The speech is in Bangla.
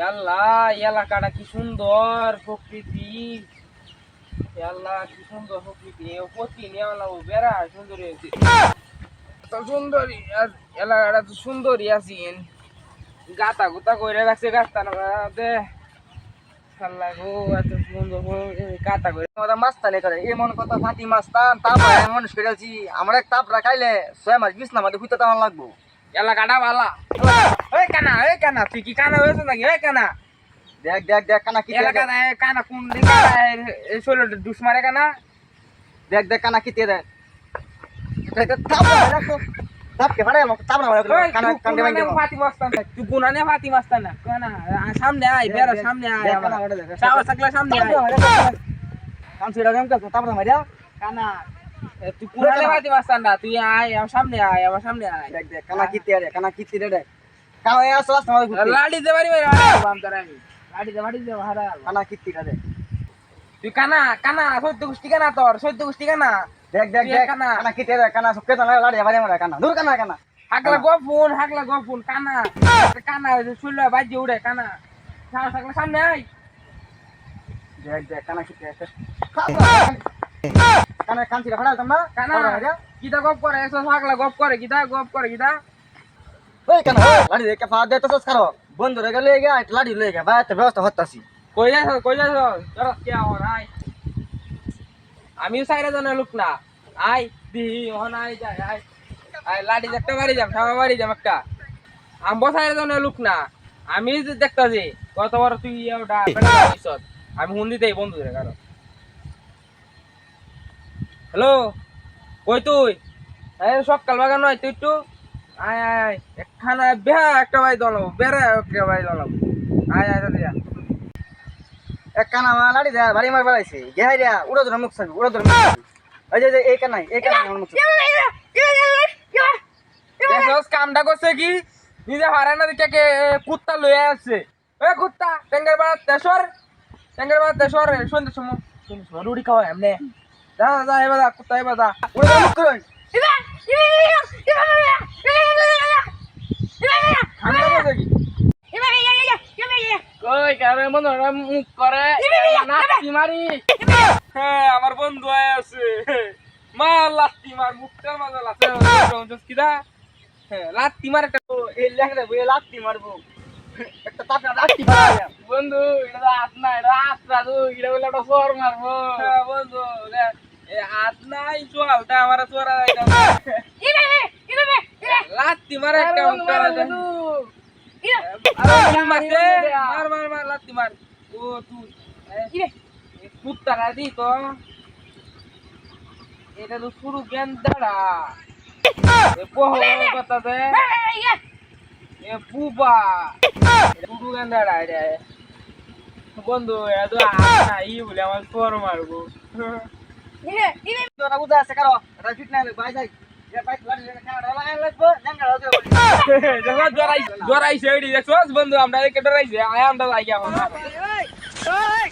আল্লাহ এলাকাটা কি সুন্দর প্রকৃতি। আল্লাহ, কি সুন্দর প্রকৃতি। প্রতি নেওয়ালা বেড়া সুন্দর হয়েছে। তো সুন্দরী এলাকাটা তো সুন্দরই আছি। গাতা গুতা করে রাখছে গাছটা না আল্লাহ গো সুন্দর করে। আছি। আমার এক তাপরা খাইলে ছয় মাস বিছ না মাঝে হইতে তেমন লাগবো। এলাকাটা ভালা ওই কানা ওই কানা তুই কি কানা হয়েছে নাকি? ওই কানা। দেখ দেখ দেখ কানা কি এলাকা কানা কোন ষোলো ডুস মারে কানা। দেখ দেখ কানা কি দেখ সামনে আয় দেখ, সামনে আয় সামনে আয়। কান তুই গুনানে ফাতি মাস্তান না, তুই আয় আমার সামনে আয় আমার সামনে আয়। দেখ দেখ কানা কি দেখ কানা কি দেখ। কানা এ আসো আসো আমাদের ঘুরতে। লাড়ি দে বাড়ি বাড়ি বাম তার আমি। লাড়ি দে বাড়ি দে হারা কানা কি দেখ। তুই কানা কানা সত্য গোষ্ঠী কানা তোর সত্য গোষ্ঠী কানা। দেখ দেখ দেখ কানা। কানা কি দেখ কানা সবকে তো লাড়ি মারে মারে কানা। দূর কানা কানা। হাকলা গফুন হাকলা গফুন কানা। কানা শুনল বাজি উড়ে কানা। সামনে সামনে আয়। দেখ দেখ কানা কি দেখ। কানা কান ছিড়া ফাড়া তোমরা কানা। কিতা গপ করে একশো হাকলা গপ করে কিতা গপ করে কিতা ওই কানা? লাড়ি দে তো বন্ধু গা লাড়ি লয়ে গা বাইতে ব্যবস্থা হতাছি কই যাস কই যাস কে আমিও সাইরা জানা লোক না। আয় দি হন আয় যাই আয়। আয় লাডি দেখতে বাড়ি যাম ঠামা বাড়ি যাম একটা। আম্ব সাইরা জানা লোক না। আমি যে দেখতাছি কত বড় তুই ওটা আমি হুন্দি দেই বন্ধু রে কারও। হ্যালো? কই তুই? এই সকাল বাগান নয় তুই একটু? আয় আয় আয়। একখানা বেহা একটা ভাই দলাবো বেড়া একটা ভাই দলাবো আয় আয় দাদি এক কানা মা লাড়ি দে বাড়ি মার বেড়াইছে গেহাই রে উড়ো ধরে মুখ সাবি উড়ো ধরে ওই যে, এই কানাই এই কানাই আমার মুখ সাবি দেখছস, কামটা করছে কি? নিজে হারা না দেখে কে কুত্তা লয়ে আসছে। এ, কুত্তা টেঙ্গার বাদ তেসর টেঙ্গার বাদ তেসর সময় সন্ধ্যে সময় রুটি খাওয়া এমনে। যা যা এবার যা কুত্তা এবার যা ধরে মুখ করুন কই কারে মন মুখ করে নাস্তি মারি হ্যাঁ আমার বন্ধু আয় আছে মা লাস্তি মার মুখটার মাঝে লাস্তি কিদা হ্যাঁ লাস্তি মার একটা এই লেখলে বইয়ে লাত্তি মারবো একটা তাপনা লাত্তি মারা বন্ধু এটা হাত না এটা হাত তো এটা বলে একটা চোর মারবো হ্যাঁ বন্ধু দেখ, হাত নাই চোয়ালটা আমার চোরা লাত্তি মার মার মার মার লাত্তি মার। ও তুই। কুত্তারা দি তো। এটা তো শুরু জ্ঞান দাঁড়া কথা দে। এ পুবা শুরু জ্ঞান দাঁড়া রে বন্ধু এত নাই বলে আমার চোর মারবো। দেখছ? বন্ধু আমরা ডরাইছে আয় আমরা যাই এখন। ওই